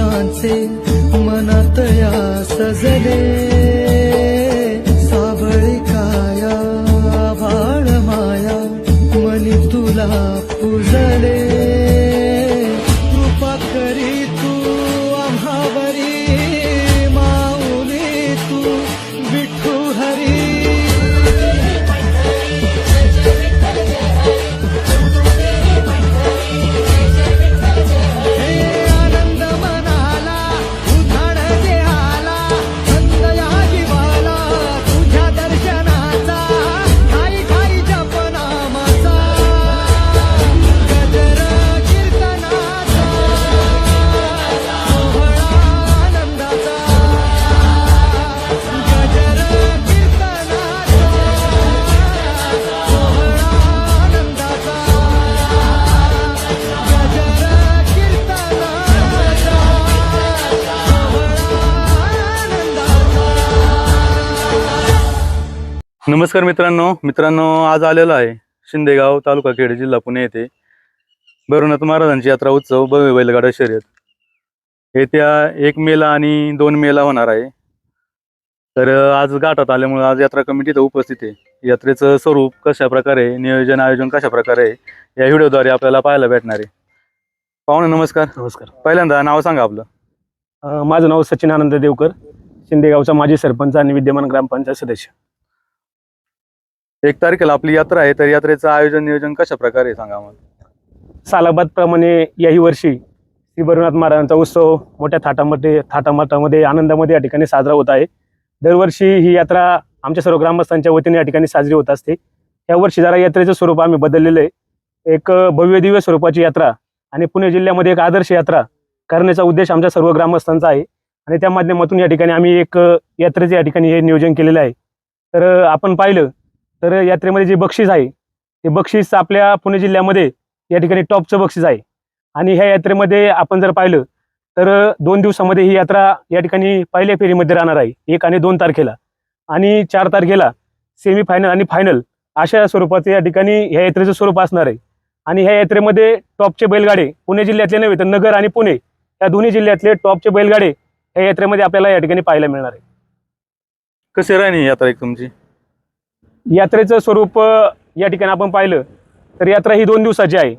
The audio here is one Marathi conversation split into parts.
गंध फुलांचे मनात या सजले. नमस्कार मित्रांनो. मित्रांनो आज आलेलो आहे शिंदेगाव तालुका खेड जिल्हा पुणे येथे भैरवनाथ महाराजांची यात्रा उत्सव भव्य बैलगाडा शर्यत. येत्या एक मेला आणि दोन मेला होणार आहे. तर आज घाटात आल्यामुळे आज यात्रा कमिटी इथं उपस्थित आहे. यात्रेचं स्वरूप कशा प्रकारे नियोजन आयोजन कशा प्रकारे आहे, या व्हिडिओद्वारे आपल्याला पाहायला भेटणार आहे. पाहुणे नमस्कार. नमस्कार. पहिल्यांदा नाव सांगा आपलं. अ, माझं नाव सचिन आनंद देवकर शिंदेगावचा माजी सरपंच आणि विद्यमान ग्रामपंचायत सदस्य. एक तारखेला आपली यात्रा आहे तर यात्रेचं आयोजन नियोजन कशा प्रकारे आहे सांगा आम्हाला? सालाबादप्रमाणे याही वर्षी श्री भैरवनाथ महाराजांचा उत्सव मोठ्या थाटामध्ये थाटामाटामध्ये आनंदामध्ये या ठिकाणी साजरा होत आहे. दरवर्षी ही यात्रा आमच्या सर्व ग्रामस्थांच्या वतीने या ठिकाणी साजरी होत असते. यावर्षी जरा यात्रेचं स्वरूप आम्ही बदललेलं आहे. एक भव्य दिव्य स्वरूपाची यात्रा आणि पुणे जिल्ह्यामध्ये एक आदर्श यात्रा करण्याचा उद्देश आमच्या सर्व ग्रामस्थांचा आहे. आणि त्या माध्यमातून या ठिकाणी आम्ही एक यात्रेचं यात्रेचे या ठिकाणी हे नियोजन केलेलं आहे. तर आपण पाहिलं तर यात्रेमध्ये जे बक्षीस आहे ते बक्षीस आपल्या पुणे जिल्ह्यामध्ये या ठिकाणी टॉपचं बक्षीस आहे. आणि ह्या यात्रेमध्ये आपण जर पाहिलं तर दोन दिवसामध्ये ही यात्रा या ठिकाणी पहिल्या फेरीमध्ये राहणार आहे एक आणि दोन तारखेला. आणि चार तारखेला सेमी फायनल आणि फायनल अशा स्वरूपाचं या ठिकाणी ह्या यात्रेचं स्वरूप असणार आहे. आणि ह्या यात्रेमध्ये टॉपचे बैलगाडे पुणे जिल्ह्यातले नव्हे तर नगर आणि पुणे या दोन्ही जिल्ह्यातले टॉपचे बैलगाडे ह्या यात्रेमध्ये आपल्याला या ठिकाणी पाहायला मिळणार आहे. कसे राहिली यात्रा एक तुमची यात्रेचं स्वरूप या ठिकाणी आपण पाहिलं तर यात्रा ही दोन दिवसाची आहे.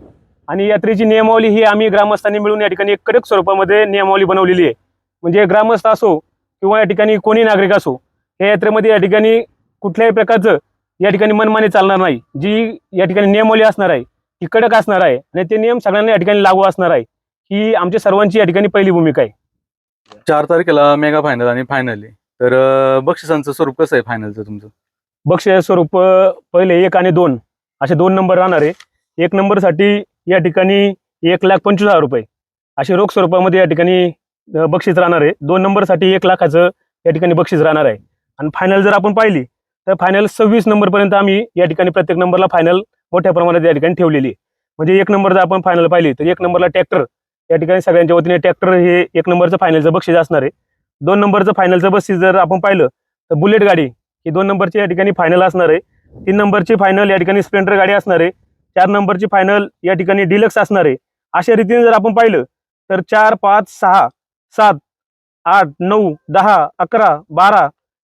आणि यात्रेची नियमावली ही आम्ही ग्रामस्थांनी मिळून या ठिकाणी एक कडक स्वरूपामध्ये नियमावली बनवलेली आहे. म्हणजे ग्रामस्थ असो किंवा या ठिकाणी कोणी नागरिक असो या यात्रेमध्ये या ठिकाणी कुठल्याही प्रकारचं या ठिकाणी मनमानी चालणार नाही. जी या ठिकाणी नियमावली असणार आहे ती कडक असणार आहे आणि ते नियम सगळ्यांना या ठिकाणी लागू असणार आहे ही आमच्या सर्वांची या ठिकाणी पहिली भूमिका आहे. चार तारखेला मेगा फायनल आणि फायनल आहे. तर बक्षिसांचं स्वरूप कसं आहे फायनलचं तुमचं? बक्षीस स्वरूप पहिले एक आणि दोन. असे दोन नंबर राहणार. आहे एक नंबरसाठी या ठिकाणी एक लाख पंचवीस हजार रुपये. असे रोख स्वरूपामध्ये या ठिकाणी बक्षीस राहणार. आहे दोन नंबरसाठी एक लाखाचं या ठिकाणी बक्षीस राहणार आहे. आणि फायनल जर आपण पाहिली तर फायनल सव्वीस नंबरपर्यंत आम्ही या ठिकाणी प्रत्येक नंबरला फायनल मोठ्या प्रमाणात या ठिकाणी ठेवलेली आहे. म्हणजे एक नंबर जर आपण फायनल पाहिली तर एक नंबरला ट्रॅक्टर या ठिकाणी सगळ्यांच्या वतीने ट्रॅक्टर हे एक नंबरचं फायनलचं बक्षीस असणार आहे. दोन नंबरचं फायनलचं बक्षीस जर आपण पाहिलं तर बुलेट गाडी ही दोन नंबरची या ठिकाणी फायनल असणार आहे. तीन नंबरची फायनल या ठिकाणी स्प्लेंडर गाडी असणार आहे. चार नंबरची फायनल या ठिकाणी डिलक्स असणार आहे. अशा रीतीने जर आपण पाहिलं तर चार पाच सहा सात आठ नऊ दहा अकरा बारा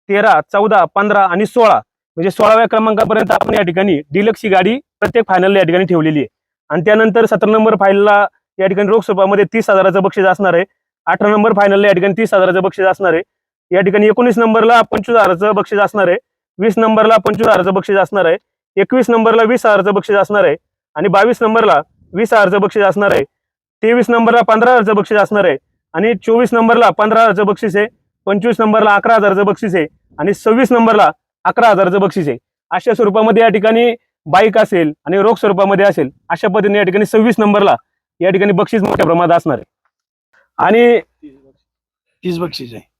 तेरा चौदा पंधरा आणि सोळा म्हणजे सोळाव्या क्रमांकापर्यंत आपण या ठिकाणी डिलक्सची गाडी प्रत्येक फायनल या ठिकाणी ठेवलेली आहे. आणि त्यानंतर सतरा नंबर फायनलला या ठिकाणी रोख स्वरूपामध्ये तीस हजाराचं बक्षीस असणार आहे. अठरा नंबर फायनलला या ठिकाणी तीस हजाराचं बक्षीस असणार आहे. या ठिकाणी एकोणीस नंबरला पंचवीस हजाराचं बक्षीस असणार आहे. वीस नंबरला पंचवीस हजाराचं बक्षीस असणार आहे. एकवीस नंबरला वीस हजाराचं बक्षीस असणार आहे. आणि बावीस नंबरला वीस हजारचं बक्षीस असणार आहे. तेवीस नंबरला पंधरा हजारचं बक्षीस असणार आहे. आणि चोवीस नंबरला पंधरा हजारचं बक्षीस आहे. पंचवीस नंबरला अकरा हजारचं बक्षीस आहे. आणि सव्वीस नंबरला अकरा हजारचं बक्षीस आहे. अशा स्वरूपामध्ये या ठिकाणी बाईक असेल आणि रोख स्वरूपामध्ये असेल अशा पद्धतीने या ठिकाणी सव्वीस नंबरला या ठिकाणी बक्षीस मोठ्या प्रमाणात असणार आहे. आणि तीस बक्षीस आहे.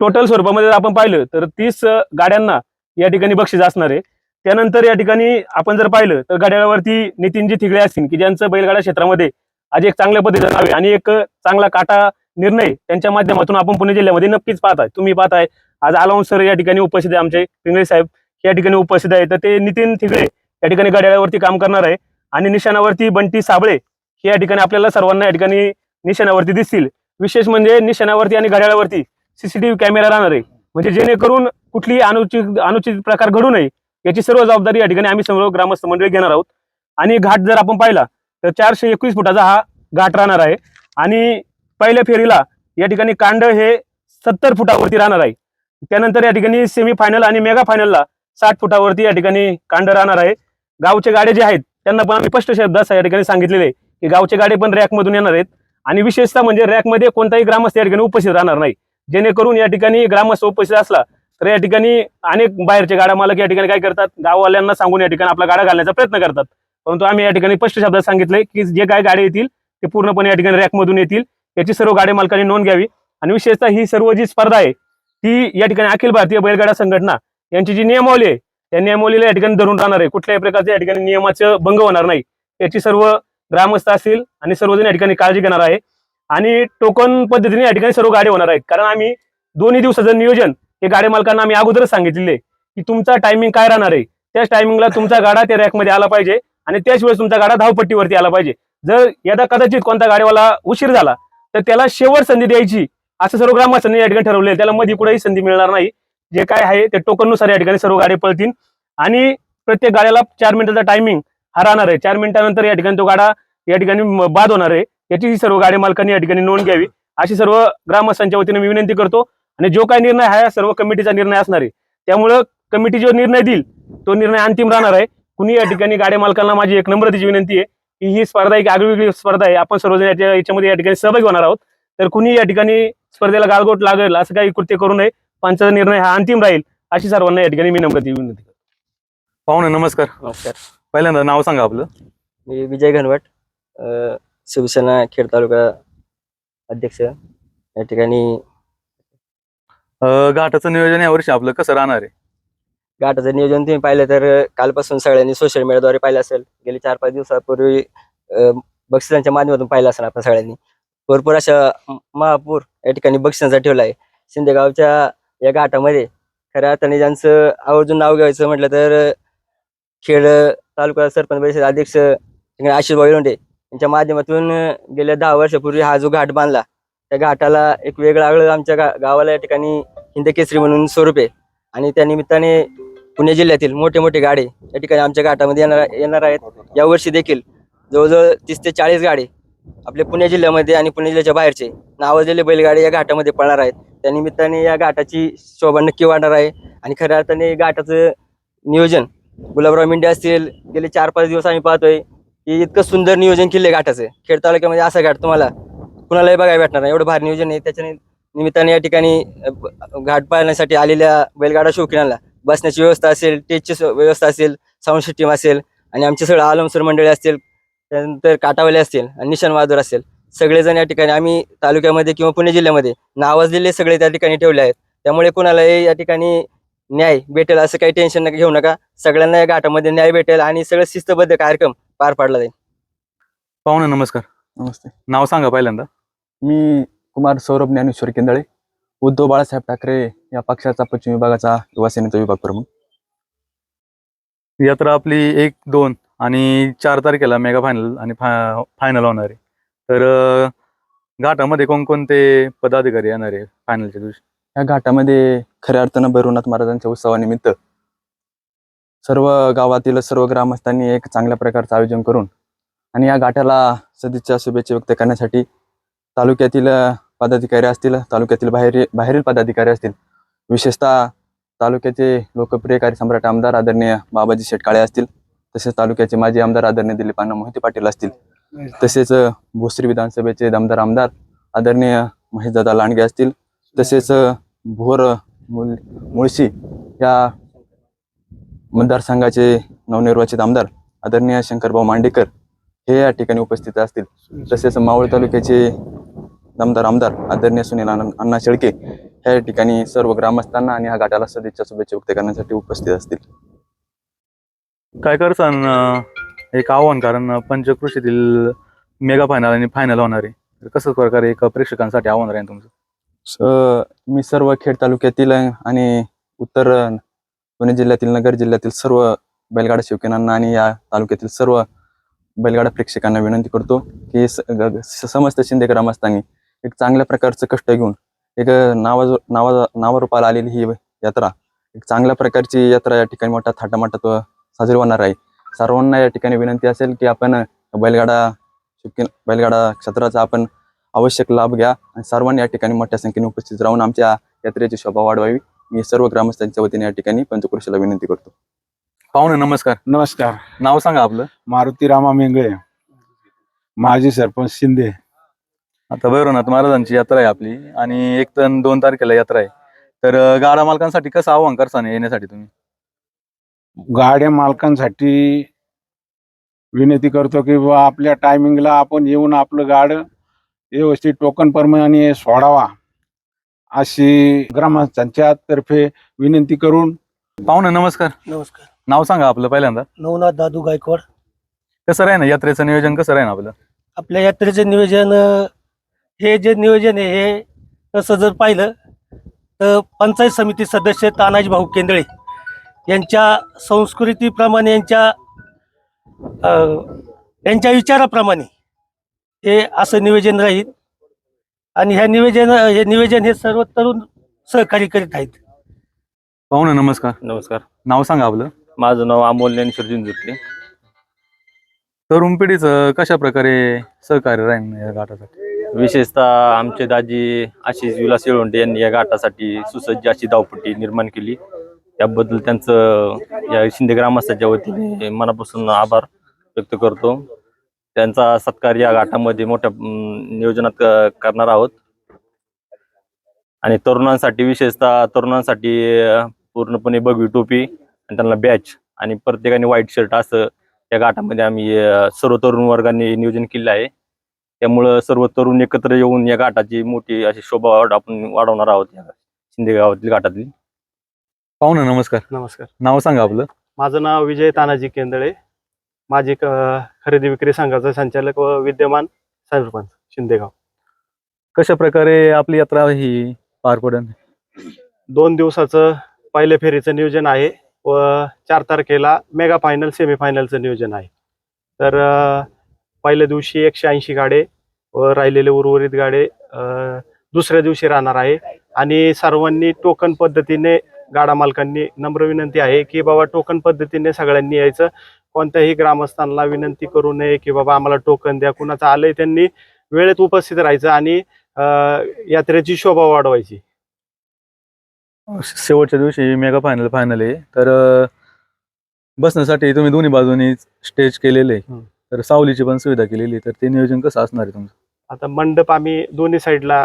टोटल स्वरूपामध्ये जर आपण पाहिलं तर तीस गाड्यांना या ठिकाणी बक्षीस असणार आहे. त्यानंतर या ठिकाणी आपण जर पाहिलं तर गाड्यावरती नितीनजी थिगळे असतील की ज्यांचं बैलगाडा क्षेत्रामध्ये आज एक चांगल्या पद्धतीचं नाव आणि एक चांगला काटा निर्णय त्यांच्या माध्यमातून आपण पुणे जिल्ह्यामध्ये नक्कीच पाहताय. तुम्ही पाहताय आज अलाउन्स सर या ठिकाणी उपस्थित आहे आमचे पिंगळे साहेब या ठिकाणी उपस्थित आहे तर ते नितीन थिगळे या ठिकाणी गाड्यावरती काम करणार आहे आणि निशाणावरती बंटी साबळे हे या ठिकाणी आपल्याला सर्वांना या ठिकाणी निशाणावरती दिसतील. विशेष म्हणजे निशाणावरती आणि घड्याळावरती सीसीटीव्ही कॅमेरा राहणार आहे. म्हणजे जेणेकरून कुठलीही अनुचित अनुचित प्रकार घडू नये याची सर्व जबाबदारी या ठिकाणी आम्ही सर्व ग्रामस्थ मंडळी घेणार आहोत. आणि घाट जर आपण पाहिला तर चारशे एकवीस फुटाचा हा घाट राहणार आहे. आणि पहिल्या फेरीला या ठिकाणी कांड हे सत्तर फुटावरती राहणार आहे. त्यानंतर या ठिकाणी सेमी फायनल आणि मेगा फायनलला साठ फुटावरती या ठिकाणी कांड राहणार आहे. गावचे गाडे जे आहेत त्यांना पण आम्ही स्पष्ट शब्दात या ठिकाणी सांगितलेले आहे की गावचे गाडे पण रॅकमधून येणार आहेत. आणि विशेषतः म्हणजे रॅकमध्ये कोणताही ग्रामस्थ या ठिकाणी उपस्थित राहणार नाही. जेणेकरून या ठिकाणी ग्रामस्थ उपस्थित असला तर या ठिकाणी अनेक बाहेरचे गाड्या मालक या ठिकाणी काय करतात गाववाल्यांना सांगून या ठिकाणी आपला गाडा घालण्याचा प्रयत्न करतात परंतु आम्ही या ठिकाणी स्पष्ट शब्दात सांगितलंय की जे काय गाडे येतील ते पूर्णपणे या ठिकाणी रॅकमधून येतील याची सर्व गाड्या मालकांनी नोंद घ्यावी आणि विशेषतः ही सर्व जी स्पर्धा आहे ती या ठिकाणी अखिल भारतीय बैलगाडा संघटना यांची जी नियमावली आहे त्या नियमावलीला या ठिकाणी धरून राहणार आहे कुठल्याही प्रकारचे या ठिकाणी नियमाचं भंग होणार नाही याची सर्व ग्रामस्थ असतील आणि सर्वजण या ठिकाणी काळजी घेणार आहे आणि टोकन पद्धतीने या ठिकाणी सर्व गाडी होणार आहेत. कारण आम्ही दोन्ही दिवसाचं नियोजन हे गाडी मालकांना आम्ही अगोदरच सांगितलेले की तुमचा टायमिंग काय राहणार आहे? त्याच टायमिंगला तुमचा गाडा त्या रॅकमध्ये आला पाहिजे आणि त्याच वेळेस तुमचा गाडा धावपट्टीवरती आला पाहिजे. जर यदा कदाचित कोणता गाडीवाला उशीर झाला तर त्याला शेवट संधी द्यायची असं सर्व ग्रामस्थांनी या ठिकाणी ठरवले त्याला मध्ये कुठेही संधी मिळणार नाही. जे काय आहे ते टोकननुसार या ठिकाणी सर्व गाडी पळतील. आणि प्रत्येक गाड्याला चार मिनिटाचा टायमिंग हा राहणार आहे. चार मिनिटानंतर या ठिकाणी तो गाडा या ठिकाणी बाद होणार आहे. याची सर्व गाडी मालकांनी या ठिकाणी नोंद घ्यावी. अशी सर्व ग्रामस्थांच्या वतीने मी विनंती करतो. आणि जो काही निर्णय आहे हा सर्व कमिटीचा निर्णय असणार आहे त्यामुळं कमिटी जो निर्णय देईल तो निर्णय अंतिम राहणार आहे. कुणी या ठिकाणी गाड्या मालकांना माझी एक नम्रतेची विनंती आहे की ही स्पर्धा एक आगळीवेगळी स्पर्धा आहे. आपण सर्वजण याच्या- याच्यामध्ये या ठिकाणी सहभागी होणार आहोत. तर कुणी या ठिकाणी स्पर्धेला गाळगोट लागेल असं काही कृत्य करू नये. पंचाचा निर्णय हा अंतिम राहील अशी सर्वांना या ठिकाणी मी नम्रतेची विनंती करतो. पाहुणे नमस्कार. नमस्कार. पहिल्यांदा नाव सांगा आपलं. मी विजय घनवट. अ, शिवसेना खेड तालुका अध्यक्ष या ठिकाणी अं, घाटाचं नियोजन यावर्षी आपलं कसं राहणार आहे? घाटाचं नियोजन तुम्ही पाहिलं तर कालपासून सगळ्यांनी सोशल मीडियाद्वारे पाहिलं असेल. गेली चार पाच दिवसापूर्वी अ, बक्षिसांच्या माध्यमातून पाहिलं असेल आपण सगळ्यांनी. भरपूर अशा म- महापूर या ठिकाणी बक्षिसांचा ठेवला आहे. शिंदेगावच्या या घाटामध्ये खऱ्या अर्थाने ज्यांचं आवर्जून नाव घ्यायचं म्हटलं तर खेड तालुका सरपंच परिषद अध्यक्ष आशिष वायुंडे यांच्या माध्यमातून गेल्या दहा वर्षापूर्वी हा जो घाट बांधला त्या घाटाला एक वेगळं आगळं आमच्या गा गावाला या ठिकाणी हिंद केसरी म्हणून स्वरूप आहे. आणि त्या निमित्ताने पुणे जिल्ह्यातील मोठे मोठे गाडे या ठिकाणी आमच्या घाटामध्ये येणार येणार आहेत. यावर्षी देखील जवळजवळ तीस ते चाळीस गाडे आपल्या पुणे जिल्ह्यामध्ये आणि पुणे जिल्ह्याच्या बाहेरचे नावाजलेले बैलगाडे या घाटामध्ये पळणार आहेत. त्या निमित्ताने या घाटाची शोभा नक्की वाढणार आहे. आणि खऱ्या अर्थाने घाटाचं नियोजन गुलाबराव मिंडे असतील गेले चार पाच दिवस आम्ही पाहतोय. की इतकं सुंदर नियोजन केले घाटाचं. खेड तालुक्यामध्ये असा घाट तुम्हाला कुणालाही बघायला भेटणार नाही. एवढं भारी नियोजन आहे. त्याच्या निमित्ताने या ठिकाणी घाट पाळण्यासाठी आलेल्या बैलगाडा शौकीनांना बसण्याची व्यवस्था असेल टेजची व्यवस्था असेल साऊंड सिस्टीम असेल आणि आमचे सगळं आलमसर मंडळी असतील त्यानंतर काटावले असतील आणि निशान वादूर असेल. सगळेजण या ठिकाणी आम्ही तालुक्यामध्ये किंवा पुणे जिल्ह्यामध्ये नावाजलेले सगळे त्या ठिकाणी ठेवले आहेत. त्यामुळे कुणालाही या ठिकाणी न्याय भेटेल असं काही टेन्शन नका घेऊ नका. सगळ्यांना या घाटामध्ये न्याय भेटेल आणि सगळं शिस्तबद्ध कार्यक्रम पार पाडला जाईल. पाहुणे नमस्कार. नमस्ते. नाव सांगा पहिल्यांदा. मी कुमार सौरभ ज्ञानेश्वर केंदळे उद्धव बाळासाहेब ठाकरे या पक्षाचा पश्चिम विभागाचा युवा सेनेचा विभाग प्रमुख. यात्रा आपली एक दोन आणि चार तारखेला मेगा फायनल आणि फा फायनल होणार आहे. तर घाटामध्ये कोणकोणते पदाधिकारी येणार आहे फायनलच्या दिवशी? या घाटामध्ये खऱ्या अर्थानं भैरवनाथ महाराजांच्या उत्सवानिमित्त सर्व गावातील सर्व ग्रामस्थांनी एक चांगल्या प्रकारचं आयोजन करून आणि या गाठाला सदिच्छा शुभेच्छा व्यक्त करण्यासाठी तालुक्यातील पदाधिकारी असतील तालुक्यातील बाहेर बाहेरील पदाधिकारी असतील विशेषतः तालुक्याचे लोकप्रिय कार्यसम्राट आमदार आदरणीय बाबाजी शेटकाळे असतील तसेच तालुक्याचे माजी आमदार आदरणीय दिलीपांना मोहिते पाटील असतील तसेच भोसरी विधानसभेचे दमदार आमदार आदरणीय महेशदादा लांडगे असतील तसेच भोर मुळशी या मतदारसंघाचे नवनिर्वाचित आमदार आदरणीय शंकरभाऊ मांडेकर हे या ठिकाणी उपस्थित असतील. तसेच मावळ तालुक्याचे दमदार आमदार आदरणीय सुनील अण्णा शेळके ह्या या ठिकाणी सर्व ग्रामस्थांना आणि ह्या घाटाला सदिच्छा शुभेच्छा व्यक्त करण्यासाठी उपस्थित असतील. काय करसान एक आव्हान कारण पंचकृषीतील मेगा फायनल आणि फायनल होणार आहे. कसं प्रकारे एक प्रेक्षकांसाठी आव्हान राहील तुमचं? मी सर्व खेड तालुक्यातील आणि उत्तर पुणे जिल्ह्यातील नगर जिल्ह्यातील सर्व बैलगाडा शिवकेनांना आणि या तालुक्यातील सर्व बैलगाडा प्रेक्षकांना विनंती करतो की स- ग- स- समस्त शिंदे ग्रामस्थांनी एक चांगल्या प्रकारचं कष्ट घेऊन एक नावा नावा नावारूपाला आलेली ही यात्रा एक चांगल्या प्रकारची यात्रा या ठिकाणी मोठ्या थाटामाटात साजरी होणार आहे. सर्वांना या ठिकाणी विनंती असेल की आपण बैलगाडा शिवके बैलगाडा क्षेत्राचा आपण आवश्यक लाभ घ्या आणि सर्वांनी या ठिकाणी मोठ्या संख्येने उपस्थित राहून आमच्या यात्रेची शोभा वाढवावी. मी सर्व ग्रामस्थांच्या वतीने या ठिकाणी पंचकृषीला विनंती करतो. पाहुणे नमस्कार. नमस्कार. नाव सांगा आपलं. मारुती रामा मेंगळे. माजी सरपंच शिंदे. आता भैरवनाथ महाराजांची यात्रा आहे आपली आणि एक तर दोन तारखेला यात्रा आहे. तर अं, गाडा मालकांसाठी कसं आव्हान करसान येण्यासाठी तुम्ही? गाड्या मालकांसाठी विनंती करतो की बा आपल्या टायमिंगला आपण येऊन आपलं गाड व्यवस्थित टोकन प्रमाणे सोडावा. अशी ग्रामस्थांच्या तर्फे विनंती करून पाहुणे नमस्कार. नमस्कार. नाव सांगा आपलं पहिल्यांदा. नवनाथ दादू गायकवाड. कसं राहील? ना यात्रेचं नियोजन कसं राहील आपलं? आपल्या यात्रेचं नियोजन हे जे नियोजन आहे हे तसं जर पाहिलं तर पंचायत समिती सदस्य तानाजी भाऊ केंदळे यांच्या संस्कृतीप्रमाणे यांच्या अं, यांच्या विचाराप्रमाणे हे असं नियोजन राहील. आणि ह्या नियोजन हे नियोजन हे सर्व तरुण सहकार्य करीत आहेत. पाहुणे नमस्कार. नमस्कार. नाव सांगा आपलं. माझं नाव अमोल ज्ञानेश्वर जिंजुर्के तरुण पिढीचं कशा प्रकारे सहकार्य राहील या घाटासाठी विशेषतः आमचे दाजी आशिष विलास येळवंडे यांनी या घाटासाठी सुसज्ज अशी धावपट्टी निर्माण केली. त्याबद्दल त्यांचं या शिंदे ग्रामस्थाच्या वतीने मनापासून आभार व्यक्त करतो. त्यांचा सत्कार या घाटामध्ये मोठ्या नियोजनात करणार आहोत. आणि तरुणांसाठी विशेषतः तरुणांसाठी पूर्णपणे बघवी टोपी आणि त्यांना बॅच आणि प्रत्येकाने व्हाईट शर्ट असं या घाटामध्ये आम्ही सर्व तरुण वर्गाने नियोजन केलं आहे. त्यामुळं सर्व तरुण एकत्र येऊन या घाटाची मोठी अशी शोभा वाढ आपण वाढवणार आहोत या शिंदे गावातील घाटातली. पाहुणे नमस्कार. नमस्कार. नाव सांगा आपलं. माझं नाव विजय तानाजी केंदळे. माझे खरेदी विक्री संघाचा संचालक व विद्यमान सरपंच शिंदेगाव. कशा प्रकारे आपली यात्रा ही पार पडेल दोन दिवसाचं पहिल्या फेरीचं नियोजन आहे व चार तारखेला मेगा फायनल सेमी फायनलचं नियोजन आहे. तर पहिल्या दिवशी एकशे ऐंशी गाडे व राहिलेले उर्वरित गाडे दुसऱ्या दिवशी राहणार आहे. आणि सर्वांनी टोकन पद्धतीने गाडा मालकांनी नम्र विनंती आहे की बाबा टोकन पद्धतीने सगळ्यांनी यायचं. कोणत्याही ग्रामस्थांना विनंती करू नये की बाबा आम्हाला टोकन द्या कुणाचं आलंय त्यांनी वेळेत उपस्थित राहायचं आणि यात्रेची शोभा वाढवायची. शेवटच्या दिवशी मेगा फायनल फायनल आहे. तर बसण्यासाठी तुम्ही दोन्ही बाजूनी स्टेज केलेले. तर सावलीची पण सुविधा केलेली. तर ते नियोजन कसं असणार आहे तुमचं? आता मंडप आम्ही दोन्ही साईडला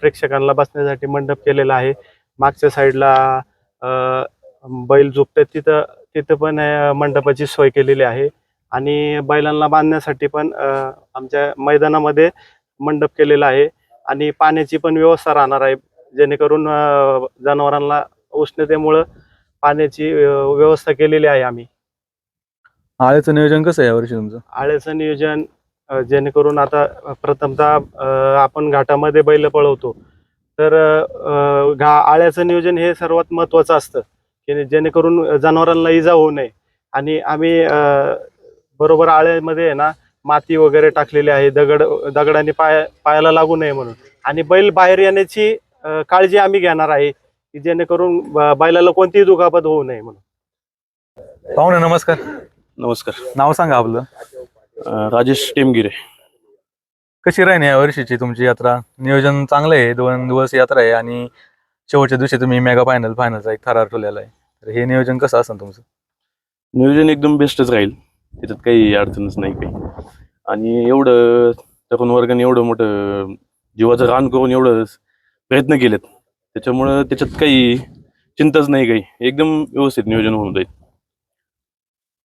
प्रेक्षकांना बसण्यासाठी मंडप केलेला आहे. मागच्या साईडला बैल झोपतात तिथं तिथं पण मंडपाची सोय केलेली आहे. आणि बैलांना बांधण्यासाठी पण आमच्या मैदानामध्ये मंडप केलेला आहे. आणि पाण्याची पण व्यवस्था राहणार आहे. जेणेकरून जनावरांना उष्णतेमुळं पाण्याची व्यवस्था केलेली आहे आम्ही. आळ्याचं नियोजन कसं आहे यावर्षी तुमचं? आळ्याचं नियोजन जेणेकरून आता प्रथमतः आपण घाटामध्ये बैल पळवतो. तर घा आळ्याचं नियोजन हे सर्वात महत्त्वाचं असतं. की जेणेकरून जनावरांना इजा होऊ नये. आणि आम्ही बरोबर आळ्यामध्ये आहे ना माती वगैरे टाकलेली आहे. दगड दगडाने पाय पायाला लागू नये म्हणून. आणि बैल बाहेर येण्याची काळजी आम्ही घेणार आहे की जेणेकरून बैलाला कोणतीही दुखापत होऊ नये म्हणून. पाहुणे नमस्कार. नमस्कार. नाव सांगा आपलं. राजेश टेमगिरे. कशी राहील या वर्षीची तुमची यात्रा? नियोजन चांगलं आहे दोन दिवस यात्रा आहे आणि शेवटच्या दिवशी तुम्ही मेगा फायनल फायनलचा एक थरार ठेवलेला आहे. तर हे नियोजन कसं असेल तुमचं? नियोजन एकदम बेस्टच राहील. त्याच्यात काही अडचणच नाही काही. आणि एवढं तरुण वर्गाने एवढं मोठं जीवाचं रान करून एवढं प्रयत्न केलेत. त्याच्यामुळं त्याच्यात काही चिंताच नाही काही. एकदम व्यवस्थित नियोजन होऊन जाईल.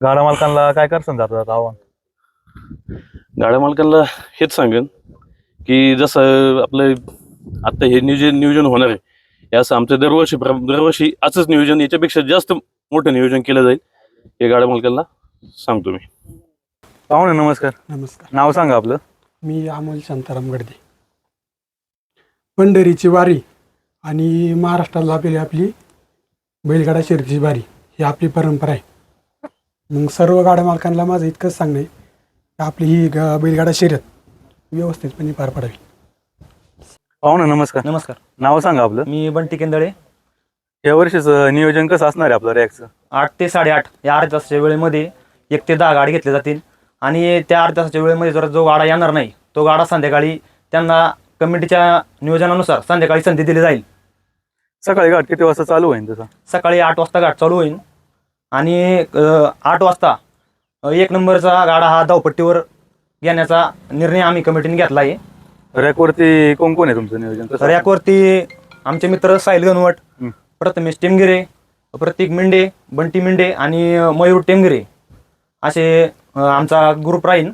गाडा मालकांना काय करसान आता आव्हान? गाड्या मालकांना हेच सांगेन की जसं आपलं आता हे नियोजन नियोजन होणार आहे. हे असं आमचं दरवर्षी दरवर्षी असंच नियोजन याच्यापेक्षा जास्त मोठं नियोजन केलं जाईल. हे गाड्या मालकांना सांगतो मी. पाहुणे नमस्कार. नमस्कार. नाव सांगा आपलं. मी अमोल शांताराम गडदे पंढरीची वारी आणि महाराष्ट्राला आपली आपली बैलगाडा शर्यतीची वारी ही आपली परंपरा आहे. मग सर्व गाड्या मालकांना माझं इतकंच सांगणं आहे की आपली ही ग बैलगाडा शर्यत व्यवस्थितपणे पार पडावी. पाहू ना नमस्कार. नमस्कार. नाव सांगा आपलं. मी बंटी केंदळे. या वर्षीचं नियोजन कसं असणार आहे आपलं रॅकचं? आठ ते साडेआठ या अर्ध्या तासाच्या वेळेमध्ये एक ते दहा गाडी घेतले जातील. आणि त्या अर्ध्या तासाच्या वेळेमध्ये जर जो गाडा येणार नाही तो गाडा संध्याकाळी त्यांना कमिटीच्या नियोजनानुसार संध्याकाळी संधी दिली जाईल. सकाळी गाठ किती वाजता चालू होईल तसं सकाळी आठ वाजता गाठ चालू होईल आणि अ, आठ वाजता अ, एक नंबरचा गाडा हा धावपट्टीवर घेण्याचा निर्णय आम्ही कमिटीने घेतला आहे. रॅकवरती कोण कोण आहे तुमचं नियोजन? कसं? रॅकवरती आमचे मित्र साहिल गणवट हं. प्रथमेश टेमगिरे प्रतीक मिंडे बंटी मिंडे आणि मयूर टेमगिरे असे अ, आमचा ग्रुप राहील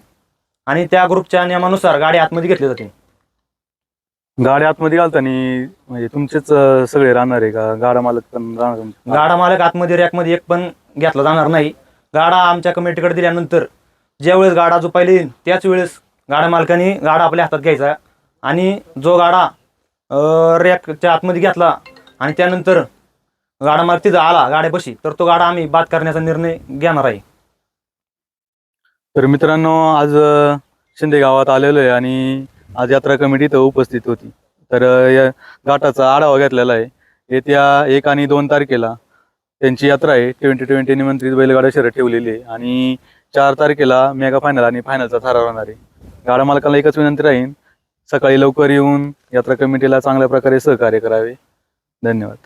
आणि त्या ग्रुपच्या नियमानुसार गाडी आतमध्ये घेतली जाते. गाड्या आतमध्ये घालताना म्हणजे तुमचेच अं, सगळे राहणार आहे का? गाडा मालक पण राहणार तुमचे? गाडा मालक आतमध्ये रॅकमध्ये एक पण घेतला जाणार नाही. गाडा आमच्या कमिटीकडे दिल्यानंतर ज्या वेळेस गाडा झोपायला येईल त्याच वेळेस गाडा मालकाने गाडा आपल्या हातात घ्यायचा. आणि जो गाडा रॅकच्या आतमध्ये घेतला आणि त्यानंतर गाडा मालक तिथं आला गाड्यापाशी तर तो गाडा आम्ही बाद करण्याचा निर्णय घेणार आहे. तर मित्रांनो आज शिंदे गावात आलेलो आहे आणि आज यात्रा कमिटी इथं उपस्थित होती. तर या घाटाचा आढावा घेतलेला आहे. येत्या एक आणि दोन तारखेला त्यांची यात्रा आहे. ट्वेंटी ट्वेंटी निमंत्रित बैलगाडा शर्यत ठेवलेली आहे आणि चार तारखेला मेगा फायनल आणि फायनलचा ठराव राहणार आहे. गाडा मालकाला एकच विनंती राहील सकाळी लवकर येऊन यात्रा कमिटीला चांगल्या प्रकारे सहकार्य करावे. धन्यवाद.